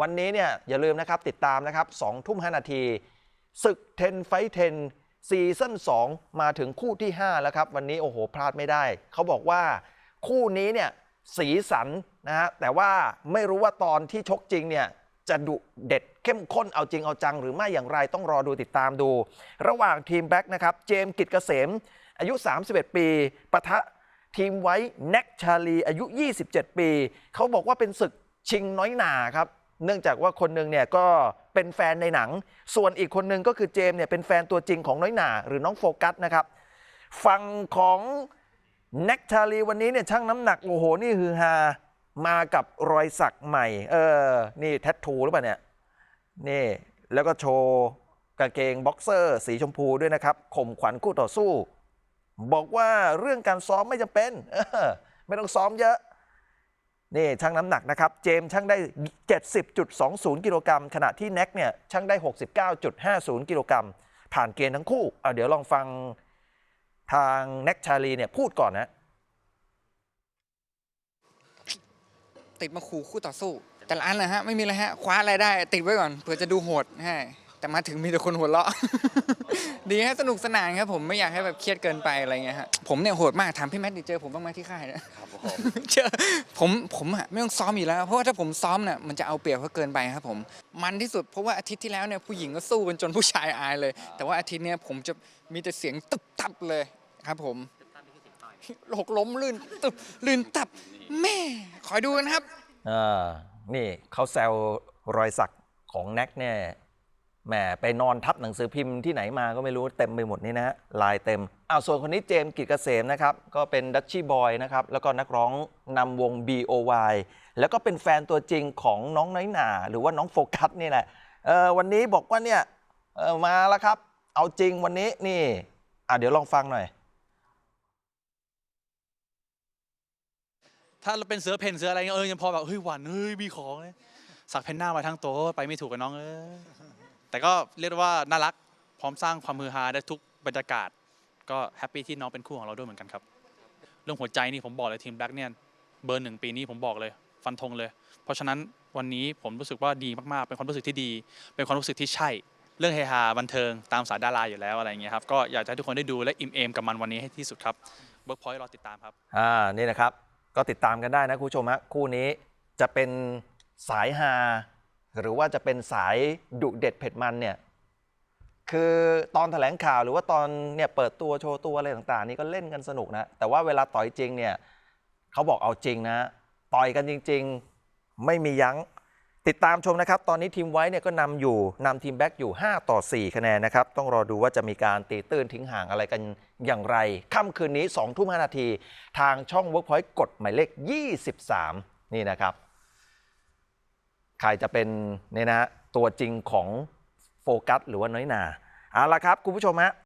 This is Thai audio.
วันนี้เนี่ยอย่าลืมนะครับติดตามนะครับ2ทุ่ม5นาทีศึกเทนไฟเทนซีซั่น2 มาถึงคู่ที่ 5 แล้วครับ วันนี้โอ้โห พลาดไม่ได้ เขาบอกว่าคู่นี้เนี่ยสีสันนะฮะแต่ว่าไม่รู้ว่าตอนที่ชกจริงเนี่ยจะดุเด็ดเข้มข้นเอาจริงเอาจังหรือไม่อย่างไรต้องรอดูติดตามดู ระหว่างทีมแบ็กนะครับ เจมส์กิตเกษม อายุ 31 ปีปะทะทีมไว้แน็กชาลีอายุ 27 ปี เขาบอกว่าเป็นศึกชิงน้อยหนาครับ เนื่องจากว่าคนหนึ่งเนี่ยก็เป็นแฟนในหนัง ส่วนอีกคนหนึ่งก็คือเจมเนี่ยเป็นแฟนตัวจริงของน้อยหนาหรือน้องโฟกัสนะครับฝั่งของแน็กชาลีวันนี้เนี่ยช่างน้ำหนักโอ้โหนี่คือฮามากับรอยสักใหม่ เออ นี่แทททูหรือเปล่าเนี่ยนี่แล้วก็โชว์กางเกงบ็อกเซอร์ สีชมพูด้วยนะครับข่มขวัญคู่ต่อสู้ บอกว่าเรื่องการซ้อมไม่จำเป็นออไม่ต้องซ้อมเยอะ นี่ช่างน้ำหนักนะครับ เจมส์ช่างได้ 70.20 กิโลกรัมขณะที่แน็กเนี่ยช่างได้ 69.50 กิโลกรัมผ่านเกณฑ์ทั้งคู่เอาเดี๋ยวลองฟังทางแน็กชาลีเนี่ยพูดก่อนนะ ติดมาขู่คู่ต่อสู้ แต่ละอันนะฮะไม่มีอะไรฮะคว้าอะไรได้ ติดไว้ก่อนเผื่อจะดูโหดใช่แต่มาถึงมีแต่คนหัวเราะ ดีฮะสนุกสนานครับผมไม่อยากให้แบบเครียดเกินไปอะไรเงี้ยฮะผมเนี่ยโหดมากถามพี่แมทดิเจอผมบ้างไหมที่ค่ายนะ ครับผมเจอผมผมอะไม่ต้องซ้อมอยู่แล้ว เพราะว่าถ้าผมซ้อมเนี่ยมันจะเอาเปรียบเขาเกินไปครับผม มันที่สุดเพราะว่าอาทิตย์ที่แล้วเนี่ยผู้หญิงก็สู้กันจนผู้ชายอายเลย แต่ว่าอาทิตย์เนี้ยผมจะมีแต่เสียงตึบตับเลยครับผมหกล้มลื่นตึบลื่นตับแม่คอยดูกันครับ อ่านี่เขาแซวรอยสักของแน็กเนี่ย แหมไปนอนทับหนังสือพิมพ์ที่ไหนมาก็ไม่รู้เต็มไปหมดนี่นะฮะลายเต็มอ้าวส่วนคนนี้เจมส์กิจเกษมนะครับ ก็เป็นดัชชี่บอยนะครับ แล้วก็นักร้องนำวง BOY แล้วก็เป็นแฟนตัวจริงของน้องน้อยหนาหรือว่าน้องโฟกัสนี่แหละเออวันนี้บอกว่าเนี่ยเออมาแล้วครับ เอาจริงวันนี้นี่อะเดี๋ยวลองฟังหน่อย ถ้าเราเป็นเสือเพนเสืออะไรเงี้ยเออยังพอแบบเฮ้ยหวานเฮ้ยมีของเลยสักเพนหน้ามาทั้งตัวไปไม่ถูกกับน้องเออ แต่ก็เรียกว่าน่ารักพร้อมสร้างความมือฮาได้ทุกบรรยากาศ ก็แฮปปี้ที่น้องเป็นคู่ของเราด้วยเหมือนกันครับ เรื่องหัวใจนี่ผมบอกเลยทีมแบล็กเนี่ยเบอร์หนึ่งปีนี้ผมบอกเลย ฟันธงเลย เพราะฉะนั้นวันนี้ผมรู้สึกว่าดีมากๆ เป็นความรู้สึกที่ดี เป็นความรู้สึกที่ใช่ เรื่องเฮฮาบันเทิงตามสายดาราอยู่แล้วอะไรเงี้ยครับก็อยากจะให้ทุกคนได้ดูและอิ่มเอมกับมันวันนี้ให้ที่สุดครับเบิร์กพอยต์รอติดตามครับอ่านี่นะครับก็ติดตามกันได้นะคุณผู้ชมฮะคู่นี้จะเป็นสายฮา หรือว่าจะเป็นสายดุเด็ดเผ็ดมันเนี่ยคือตอนแถลงข่าวหรือว่าตอนเนี่ยเปิดตัวโชว์ตัวอะไรต่างๆ นี่ก็เล่นกันสนุกนะ แต่ว่าเวลาต่อยจริงเนี่ยเขาบอกเอาจริงนะ ต่อยกันจริง ๆ ไม่มียั้งติดตามชมนะครับ ตอนนี้ทีมไว้เนี่ยก็นำอยู่นำทีมแบ็กอยู่ 5 ต่อ 4 คะแนนนะครับ ต้องรอดูว่าจะมีการตีตื้นทิ้งห่างอะไรกันอย่างไรค่ำคืนนี้2ทุ่ม5นาที ทางช่อง Workpoint กดหมายเลข 23 นี่นะครับ ใครจะเป็นเนี่ยนะตัวจริงของโฟกัสหรือว่าน้อยหนาเอาละครับคุณผู้ชมฮะ